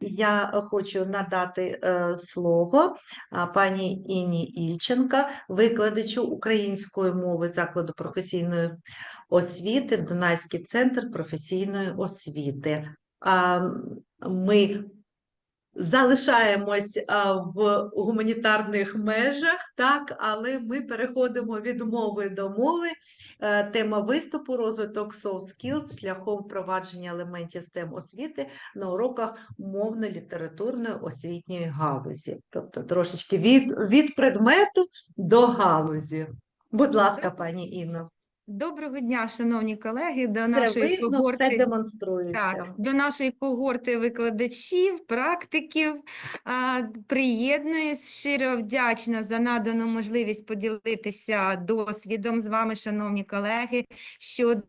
Я хочу надати е, слово пані Інні Ільченка, викладачу української мови закладу професійної освіти, Дунайський центр професійної освіти. Ми залишаємось в гуманітарних межах, так, але ми переходимо від мови до мови. Е, Тема виступу розвиток soft skills шляхом впровадження елементів STEM освіти на уроках мовно-літературної освітньої галузі. Тобто трошечки від, від предмету до галузі. Будь ласка, пані Інно. Доброго дня, шановні колеги, до нашої все когорти. демонструється. Так, до нашої когорти викладачів, практиків. А, Приєднуюсь, щиро вдячна за надану можливість поділитися досвідом з вами, шановні колеги, щодо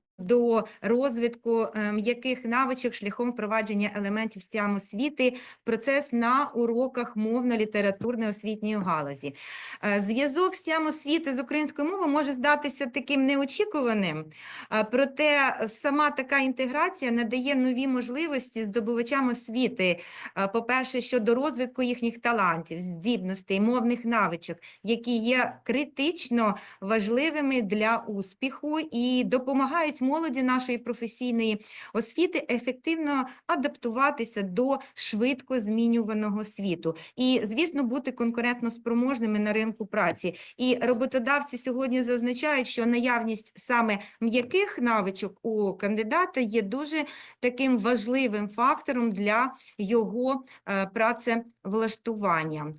розвитку е, м'яких навичок шляхом впровадження елементів STEM освіти процес на уроках мовно-літературної освітньої галузі. Е, Зв'язок STEM освіти з українською мовою може здатися таким неочікуваним, Проте сама така інтеграція надає нові можливості здобувачам освіти, по-перше, щодо розвитку їхніх талантів, здібностей, мовних навичок, які є критично важливими для успіху і допомагають молоді нашої професійної освіти ефективно адаптуватися до швидко змінюваного світу і, звісно, бути конкурентно спроможними на ринку праці. І роботодавці сьогодні зазначають, що наявність саме м'яких навичок у кандидата є дуже таким важливим фактором для його е, працевлаштування.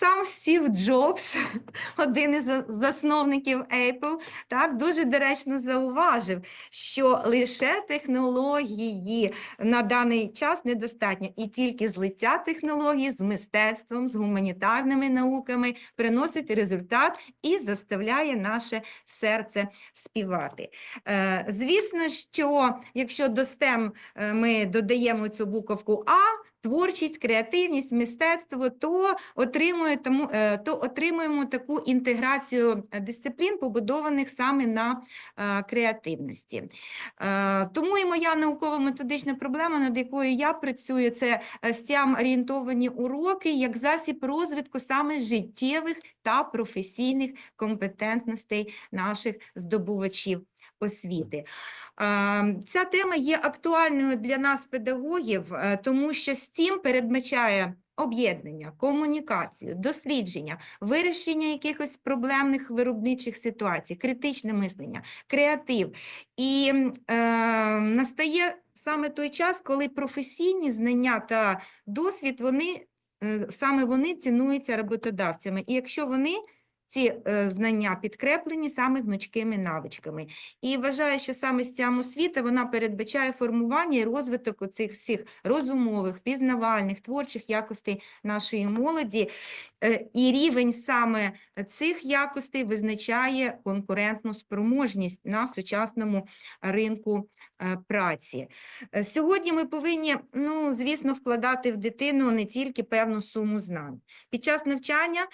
Сам Стів Джобс, один із засновників Apple, так дуже доречно зауважив, що лише технології на даний час недостатньо, і тільки злиття технологій з мистецтвом, з гуманітарними науками приносить результат і заставляє наше серце співати. Е, Звісно, що якщо до STEM е, ми додаємо цю буковку А, творчість, креативність, мистецтво, то отримує тому, е, то отримуємо таку інтеграцію е, дисциплін, побудованих саме на е, креативності. Тому і моя науково-методична проблема, над якою я працюю, це стям орієнтовані уроки як засіб розвитку саме життєвих та професійних компетентностей наших здобувачів освіти. Е, Ця тема є актуальною для нас, педагогів, е, тому що STEAM передбачає об'єднання, комунікацію, дослідження, вирішення якихось проблемних виробничих ситуацій, критичне мислення, креатив. І е, настає саме той час, коли професійні знання та досвід, вони, е, саме вони цінуються роботодавцями. І якщо вони ці е, знання підкреплені саме гнучкими навичками. І вважаю, що саме з стям освіта вона передбачає формування і розвиток оцих всіх розумових, пізнавальних, творчих якостей нашої молоді. Е, І рівень саме цих якостей визначає конкурентну спроможність на сучасному ринку е, праці. Е, Сьогодні ми повинні, ну, звісно, вкладати в дитину не тільки певну суму знань. Під час навчання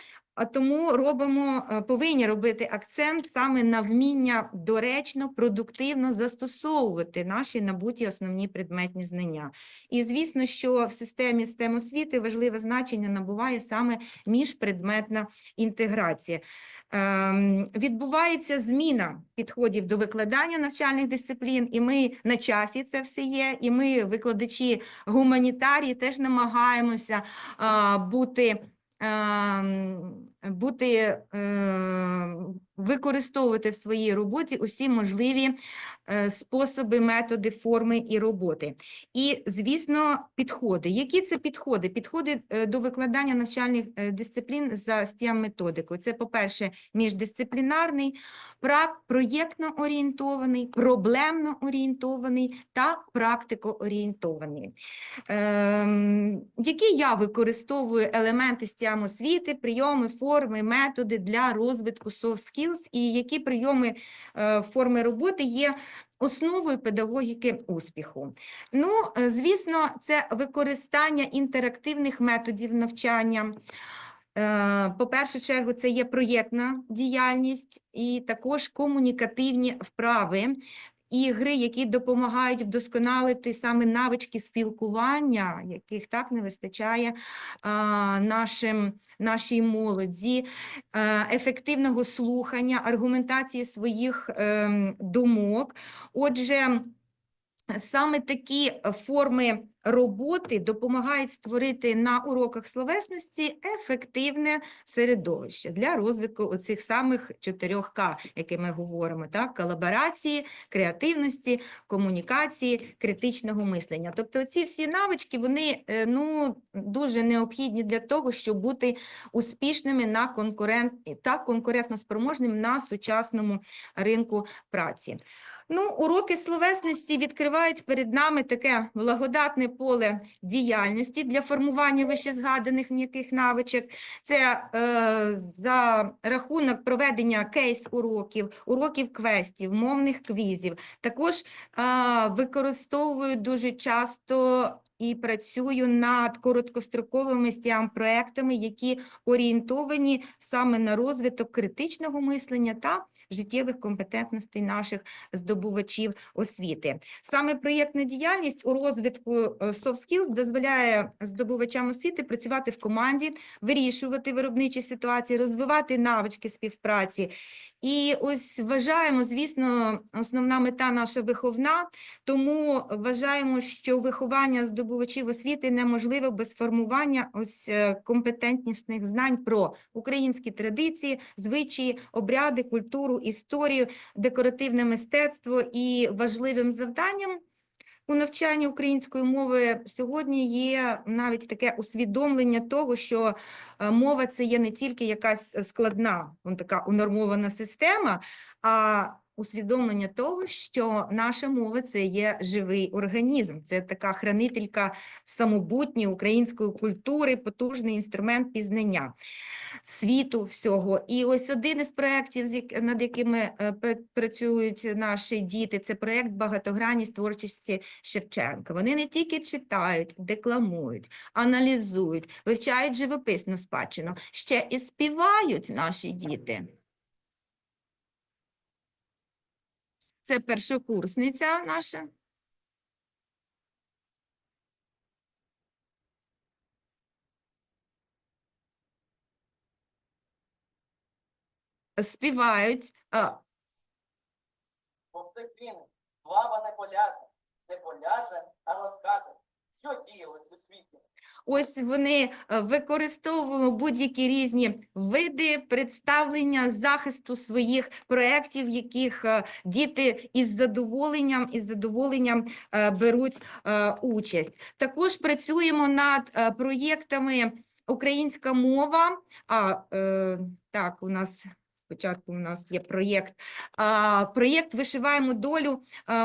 тому робимо, повинні робити акцент саме на вміння доречно, продуктивно застосовувати наші набуті основні предметні знання. І звісно, що в системі STEM освіти важливе значення набуває саме міжпредметна інтеграція. Ем, Відбувається зміна підходів до викладання навчальних дисциплін, і ми на часі це все є, і ми, викладачі гуманітарії, теж намагаємося бути ем, бути, ем, використовувати в своїй роботі усі можливі е, способи, методи, форми і роботи. І, звісно, підходи. Які це підходи? Підходи е, до викладання навчальних е, дисциплін за STEM-методикою. Це, по-перше, міждисциплінарний, проєктно-орієнтований, проблемно-орієнтований та практико-орієнтований. Ем, які я використовую елементи STEM освіти, прийоми, форми, методи для розвитку soft skills і які прийоми е, форми роботи є основою педагогіки успіху. Ну, е, звісно, це використання інтерактивних методів навчання. Е, По першу чергу, це є проєктна діяльність і також комунікативні вправи, ігри, які допомагають вдосконалити саме навички спілкування, яких так не вистачає а, нашим, нашій молоді, е, ефективного слухання, аргументації своїх ем, думок. Отже, Саме такі е, форми роботи допомагають створити на уроках словесності ефективне середовище для розвитку оцих самих чотирьох К, які ми говоримо, так? колаборації, креативності, комунікації, критичного мислення. Тобто ці всі навички, вони е, ну, дуже необхідні для того, щоб бути успішними на конкурент... та конкурентноспроможним на сучасному ринку праці. Ну, уроки словесності відкривають перед нами таке благодатне поле діяльності для формування вищезгаданих м'яких навичок. Це е, за рахунок проведення кейс-уроків, уроків квестів, мовних квізів. Також е, використовую дуже часто і працюю над короткостроковими стіам проектами, які орієнтовані саме на розвиток критичного мислення та життєвих компетентностей наших здобувачів освіти. Саме проєктна діяльність у розвитку е, soft skills дозволяє здобувачам освіти працювати в команді, вирішувати виробничі ситуації, розвивати навички співпраці. І ось вважаємо, звісно, основна мета наша виховна, тому вважаємо, що виховання здобувачів освіти неможливе без формування ось е, компетентнісних знань про українські традиції, звичаї, обряди, культуру, історію, декоративне мистецтво і важливим завданням у навчанні української мови сьогодні є навіть таке усвідомлення того, що е, мова це є не тільки якась складна, вон така унормована система, а усвідомлення того, що наша мова це є живий організм, це така хранителька самобутньої української культури, потужний інструмент пізнання світу всього. І ось один із проєктів, над якими е, працюють наші діти, це проєкт «Багатогранність творчості Шевченка. Вони не тільки читають, декламують, аналізують, вивчають живописну спадщину, ще і співають наші діти. Це першокурсниця наша. Співають. а, Повсеквіни, слава не поляже, не поляже, а розкаже, що діялось у світі. Ось вони е, використовуємо будь-які різні види представлення захисту своїх проєктів, яких е, діти із задоволенням із задоволенням е, беруть участь. Також працюємо над проєктами Українська мова. А так, у нас. Спочатку у нас є проєкт, проєкт «Вишиваємо долю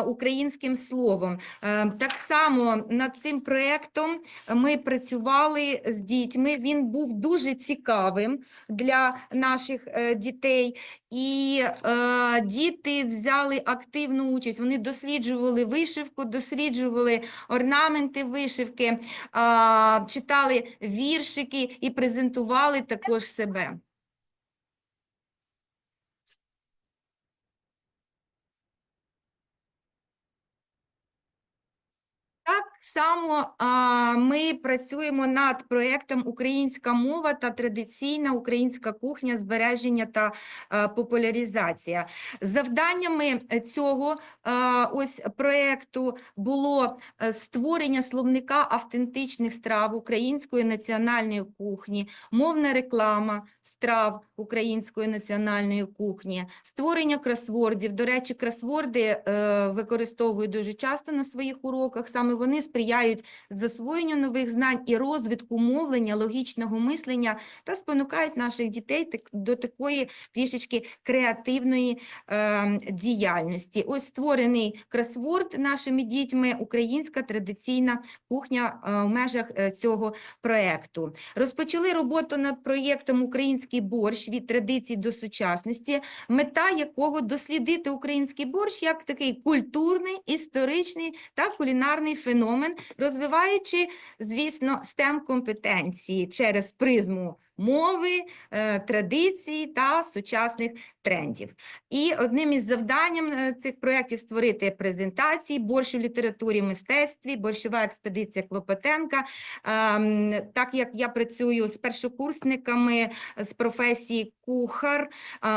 українським словом». Е, Так само над цим проєктом ми працювали з дітьми. Він був дуже цікавим для наших е, дітей. І е, діти взяли активну участь. Вони досліджували вишивку, досліджували орнаменти вишивки, читали віршики і презентували також себе. Так само ми працюємо над проєктом Українська мова та традиційна українська кухня, збереження та а, популяризація. Завданнями е, цього а, ось проєкту було е, створення словника автентичних страв української національної кухні, мовна реклама страв української національної кухні, створення кросвордів. До речі, кросворди е, використовую дуже часто на своїх уроках. Саме вони сприяють засвоєнню нових знань і розвитку мовлення, логічного мислення та спонукають наших дітей до такої трішечки креативної е, діяльності. Ось створений кросворд нашими дітьми, українська традиційна кухня е, в межах е, цього проекту. Розпочали роботу над проєктом Український борщ від традицій до сучасності, мета якого дослідити український борщ як такий культурний, історичний та кулінарний феномен, розвиваючи, звісно, STEM компетенції через призму мови, е, традицій та сучасних трендів. І одним із завданням е, цих проєктів створити презентації борщ у літературі, мистецтві, борщова експедиція Клопотенка. Ем, Так як я працюю з першокурсниками з професії кухар,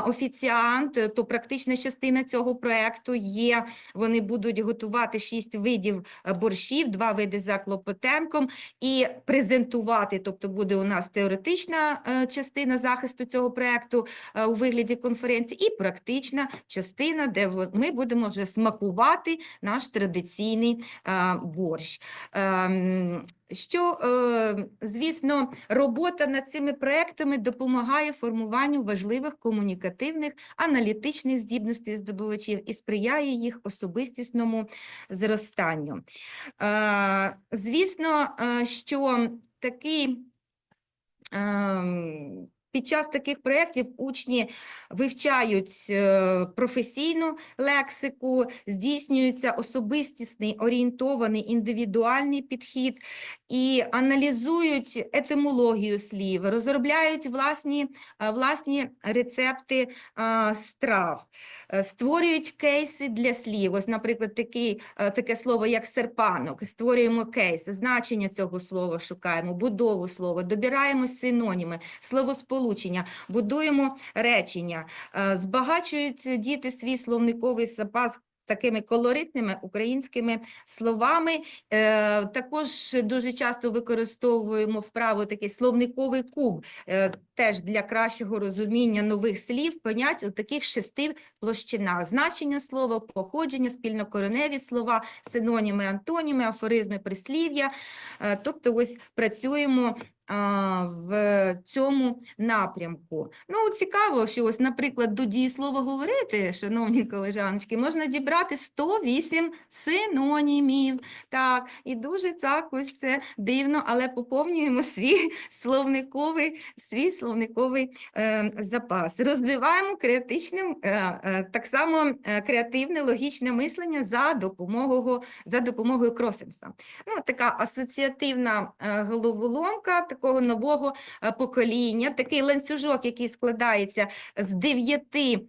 офіціант, е, то практична частина цього проєкту є. Вони будуть готувати шість видів е, борщів, два види за Клопотенком і презентувати. Тобто буде у нас теоретична е, частина захисту цього проєкту е, у вигляді конференції, і практична частина, де ми будемо вже смакувати наш традиційний е, борщ. Ем, Що, звісно, робота над цими проектами допомагає формуванню важливих комунікативних, аналітичних здібностей здобувачів і сприяє їх особистісному зростанню. Звісно, що такий ем, під час таких проєктів учні вивчають е, професійну лексику, здійснюється особистісний, орієнтований, індивідуальний підхід і аналізують етимологію слів, розробляють власні, е, власні рецепти е, страв, створюють кейси для слів. Ось, наприклад, такий, таке слово, як серпанок. Створюємо кейс, значення цього слова шукаємо, будову слова, добираємо синоніми, словосполучення, будуємо речення, е, збагачують діти свій словниковий запас такими колоритними українськими словами. Е, Також дуже часто використовуємо вправу такий словниковий куб, е, теж для кращого розуміння нових слів, понять у таких шести площинах. Значення слова, походження, спільнокореневі слова, синоніми, антоніми, афоризми, прислів'я. Е, Тобто ось працюємо в цьому напрямку. Ну, цікаво, що ось, наприклад, до дієслова говорити, шановні колежаночки, можна дібрати 108 синонімів. Так, і дуже так, ось це дивно, але поповнюємо свій словниковий, свій словниковий е, запас. Розвиваємо креатичним, е, е, так само е, креативне логічне мислення за допомогою, за допомогою Кросенса. Ну, така асоціативна е, головоломка такого нового е, покоління, такий ланцюжок, який складається з дев'яти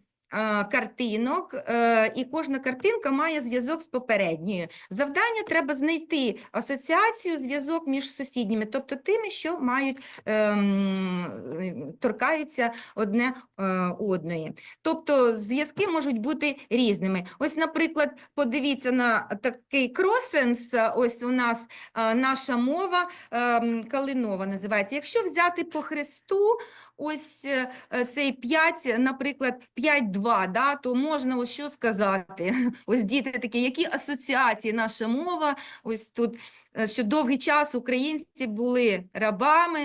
картинок, е, і кожна картинка має зв'язок з попередньою. Завдання треба знайти асоціацію, зв'язок між сусідніми, тобто тими, що мають ем, е, торкаються одне е, одної. Тобто зв'язки можуть бути різними. Ось, наприклад, подивіться на такий кросенс. Ось у нас наша мова ем, калинова називається. Якщо взяти по хресту, ось е, е, цей 5, наприклад, 5-2, да, то можна ось що сказати. Ось діти такі, які асоціації наша мова, ось тут, е, що довгий час українці були рабами,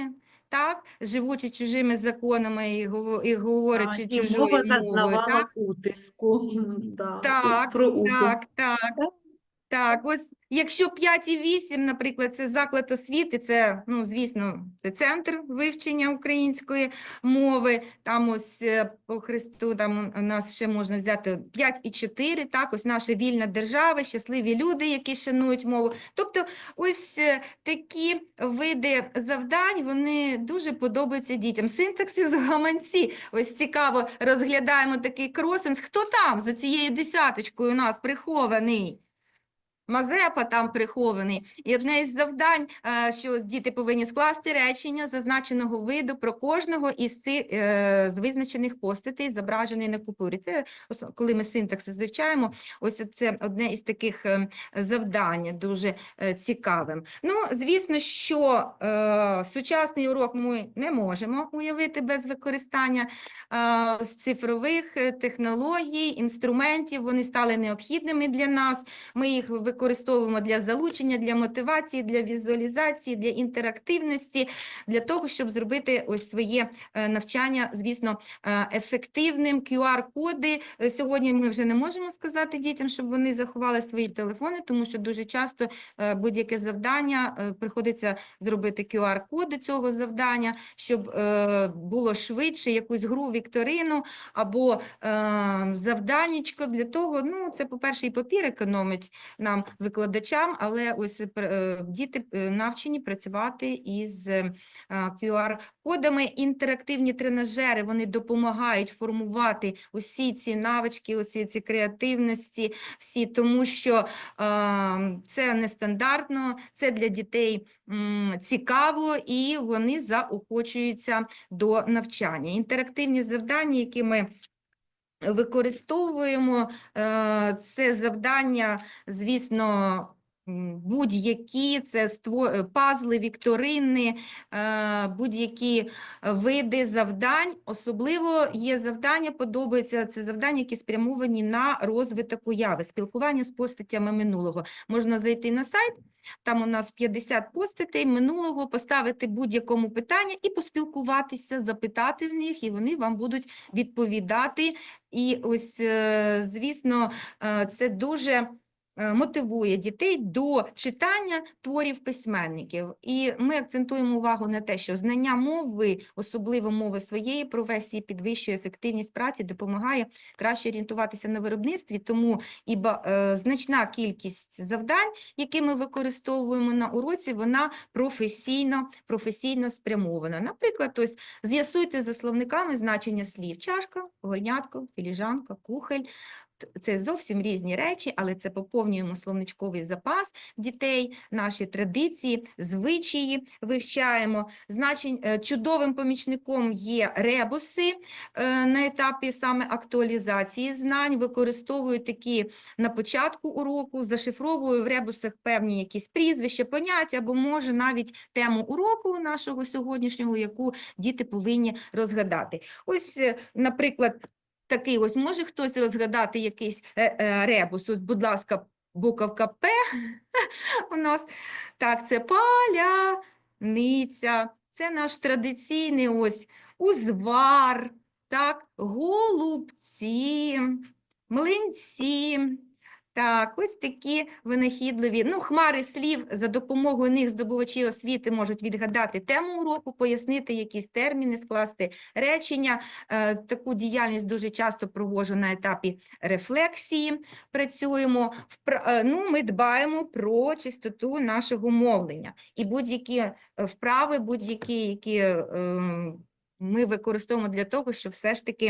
так, живучи чужими законами і, і говорячи чужою мова зазнавала Так? утиску. Да, Так, про. Так, так. Так. Так, ось якщо 5 і 8, наприклад, це заклад освіти, це, ну, звісно, це центр вивчення української мови. Там ось е, по Христу, там у нас ще можна взяти 5 і 4, так, ось наша вільна держава, щасливі люди, які шанують мову. Тобто ось е, такі види завдань, вони дуже подобаються дітям. Синтаксис гаманці. Ось цікаво, розглядаємо такий кросенс. Хто там за цією десяточкою у нас прихований? Мазепа там прихований. І одне із завдань, е, що діти повинні скласти речення зазначеного виду про кожного із цих е, з визначених постатей, зображений на купюрі. Це коли ми синтаксис вивчаємо, ось це одне із таких е, завдань дуже цікавим. Ну, звісно, що сучасний урок ми не можемо уявити без використання з цифрових технологій, інструментів. Вони стали необхідними для нас. Ми їх використовуємо для залучення, для мотивації, для візуалізації, для інтерактивності, для того, щоб зробити ось своє е, навчання, звісно, е, ефективним. QR-коди. Е, Сьогодні ми вже не можемо сказати дітям, щоб вони заховали свої телефони, тому що дуже часто будь-яке завдання приходиться зробити QR-коди цього завдання, щоб було швидше якусь гру, вікторину або завданнячко для того, ну, це, по-перше, і папір економить нам викладачам, але ось е, діти е, навчені працювати із е, QR-кодами. Інтерактивні тренажери вони допомагають формувати усі ці навички, усі ці креативності, всі, тому що е, це нестандартно, це для дітей цікаво і вони заохочуються до навчання. Інтерактивні завдання, які ми використовуємо, е, це завдання, звісно, будь-які, це ство- е, пазли, вікторини, е, будь-які види завдань. Особливо є завдання, подобаються це завдання, які спрямовані на розвиток уяви, спілкування з постатями минулого. Можна зайти на сайт, там у нас 50 постатей минулого, поставити будь-якому питання і поспілкуватися, запитати в них, і вони вам будуть відповідати. І ось, е, звісно, е, це дуже мотивує дітей до читання творів письменників. І ми акцентуємо увагу на те, що знання мови, особливо мови своєї професії, підвищує ефективність праці, допомагає краще орієнтуватися на виробництві, тому і е, значна кількість завдань, які ми використовуємо на уроці, вона професійно, професійно спрямована. Наприклад, ось з'ясуйте за словниками значення слів чашка, горнятко, філіжанка, кухоль. Це зовсім різні речі, але це поповнюємо словничковий запас дітей, наші традиції, звичаї вивчаємо. Значень, е, чудовим помічником є ребуси е, на етапі саме актуалізації знань. Використовую такі на початку уроку, зашифровую в ребусах певні якісь прізвища, поняття, або може навіть тему уроку нашого сьогоднішнього, яку діти повинні розгадати. Ось, е, наприклад, такий ось може хтось розгадати якийсь е, е, ребус. Ось, будь ласка, буковка П у нас. Так, це паляниця. Це наш традиційний ось узвар, так, голубці, млинці. Так, ось такі винахідливі. Ну, хмари слів, за допомогою них здобувачі освіти можуть відгадати тему уроку, пояснити якісь терміни, скласти речення. Е, Таку діяльність дуже часто проводжу на етапі рефлексії. Працюємо. Е, Ну, ми дбаємо про чистоту нашого мовлення. І будь-які е, вправи, будь-які, які е, ми використовуємо для того, щоб все ж таки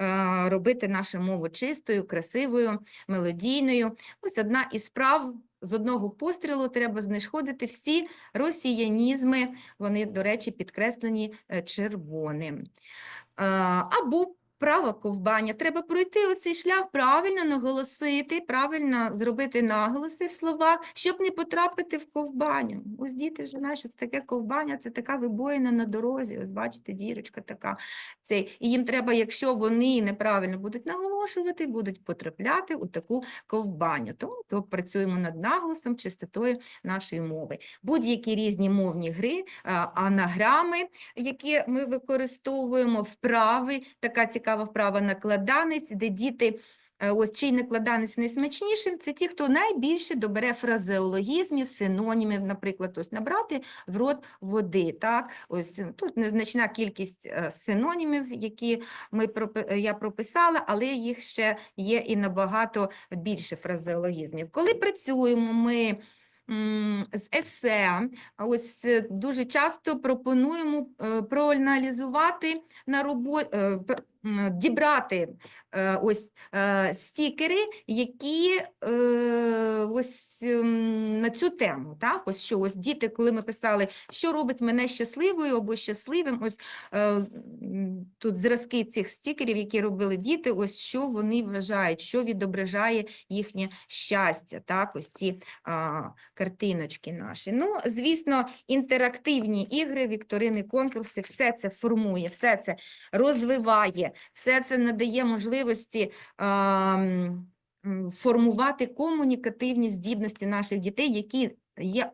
е, робити нашу мову чистою, красивою, мелодійною. Ось одна із справ. З одного пострілу треба знешкодити всі росіянізми, вони, до речі, підкреслені е, червоним. Е, Або право ковбання. Треба пройти оцей шлях, правильно наголосити, правильно зробити наголоси в словах, щоб не потрапити в ковбаню. Ось діти вже знають, що це таке ковбаня, це така вибоїна на дорозі. Ось бачите, дірочка така. Цей. І їм треба, якщо вони неправильно будуть наголошувати, будуть потрапляти у таку ковбаню. Тому то працюємо над наголосом, чистотою нашої мови. Будь-які різні мовні гри, анаграми, які ми використовуємо, вправи, така цікава вправа накладанець, де діти. е, Ось чий накладанець найсмачнішим, це ті, хто найбільше добере фразеологізмів, синонімів, наприклад, ось набрати в рот води. Так? Ось тут незначна кількість е, синонімів, які ми е, я прописала, але їх ще є і набагато більше фразеологізмів. Коли працюємо ми з есе, ось дуже часто пропонуємо проаналізувати на роботі, дібрати е, ось е, стікери, які е, ось ем, на цю тему. Так? Ось що ось діти, коли ми писали, що робить мене щасливою або щасливим, ось тут зразки цих стікерів, які робили діти, ось що вони вважають, що відображає їхнє щастя. Так? Ось ці а, картиночки наші. Ну, звісно, інтерактивні ігри, вікторини, конкурси, все це формує, все це розвиває, все це надає можливості формувати комунікативні здібності наших дітей, які є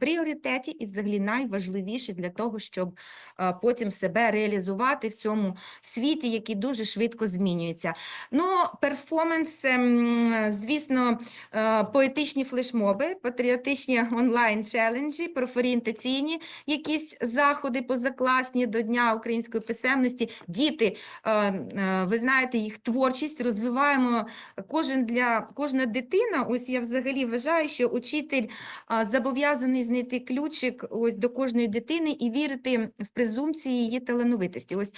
пріоритеті і взагалі найважливіше для того, щоб е, потім себе реалізувати в цьому світі, який дуже швидко змінюється. Ну, перформанс, ем, звісно, е, поетичні флешмоби, патріотичні онлайн-челенджі, профорієнтаційні якісь заходи позакласні до Дня української писемності. Діти, е, ви знаєте, їх творчість розвиваємо кожен для кожна дитина. Ось я взагалі вважаю, що учитель а, зобов'язаний знайти ключик ось до кожної дитини і вірити в презумпції її талановитості. Ось,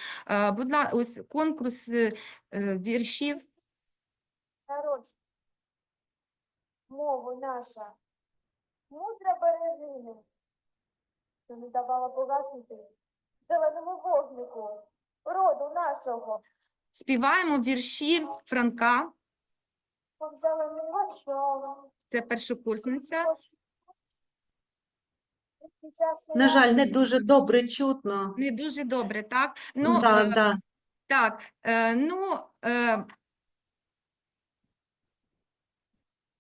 будь ласка, ось конкурс е, е, віршів. народ, мову наша, мудра берегиня, що не давала погаснути зеленому вогнику. Роду нашого, Співаємо вірші Франка, це першокурсниця. На жаль, не дуже добре чутно. Не дуже добре, так? Ну, да, е, да. так, е, ну, е,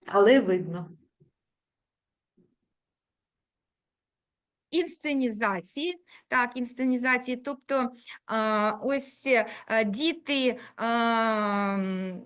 Але видно. Інсценізації, так, інсценізації, тобто а, ось е, діти м,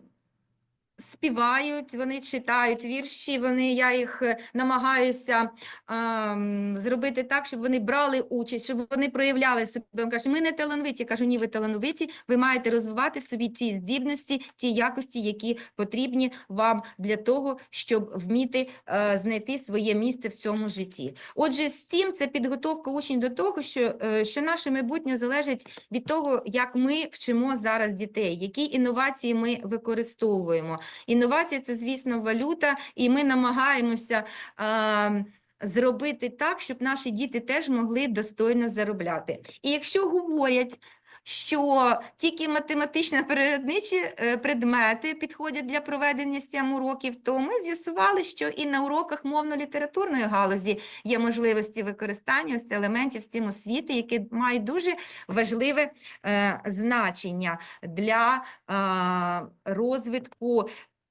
співають, вони читають вірші, вони, я їх е, намагаюся а, м, зробити так, щоб вони брали участь, щоб вони проявляли себе. Вони кажуть, ми не талановиті. Я кажу, ні, ви талановиті, ви маєте розвивати собі ті здібності, ті якості, які потрібні вам для того, щоб вміти е, знайти своє місце в цьому житті. Отже, з цим це підготовка учнів до того, що, е, що наше майбутнє залежить від того, як ми вчимо зараз дітей, які інновації ми використовуємо. Інновації це, звісно, валюта, і ми намагаємося. е, Зробити так, щоб наші діти теж могли достойно заробляти. І якщо говорять, що тільки математично-природничі е, предмети підходять для проведення сім уроків, то ми з'ясували, що і на уроках мовно-літературної галузі є можливості використання ось елементів STEM освіти, які мають дуже важливе е, значення для е, розвитку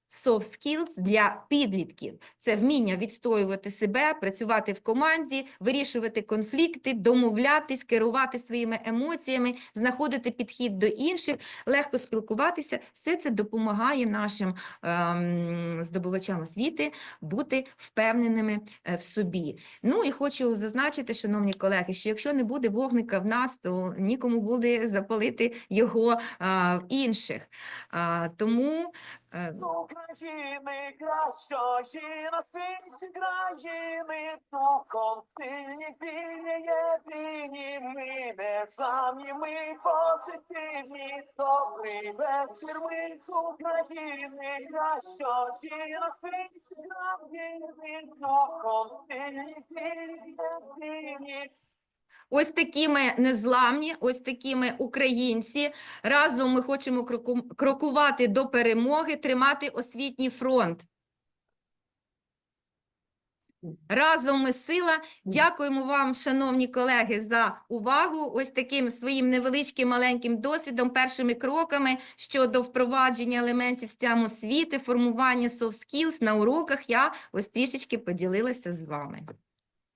soft skills для підлітків. Це вміння відстоювати себе, працювати в команді, вирішувати конфлікти, домовлятись, керувати своїми емоціями, знаходити підхід до інших, легко спілкуватися. Все це допомагає нашим ем, здобувачам освіти бути впевненими е, в собі. Ну і хочу зазначити, шановні колеги, що якщо не буде вогника в нас, то нікому буде запалити його а, в інших. А, тому е, З України кращої на світі країни, духом сильні, вільні, єдині, ми не самі, ми позитивні, добрий вечір, ми з України кращої на світі країни, духом сильні, вільні, єдині, Ось такими незламні, ось такими українці. Разом ми хочемо кроку- крокувати до перемоги, тримати освітній фронт. Разом ми сила. Дякуємо вам, шановні колеги, за увагу. Ось таким своїм невеличким маленьким досвідом, першими кроками щодо впровадження елементів STEM освіти, формування soft skills на уроках я ось трішечки поділилася з вами.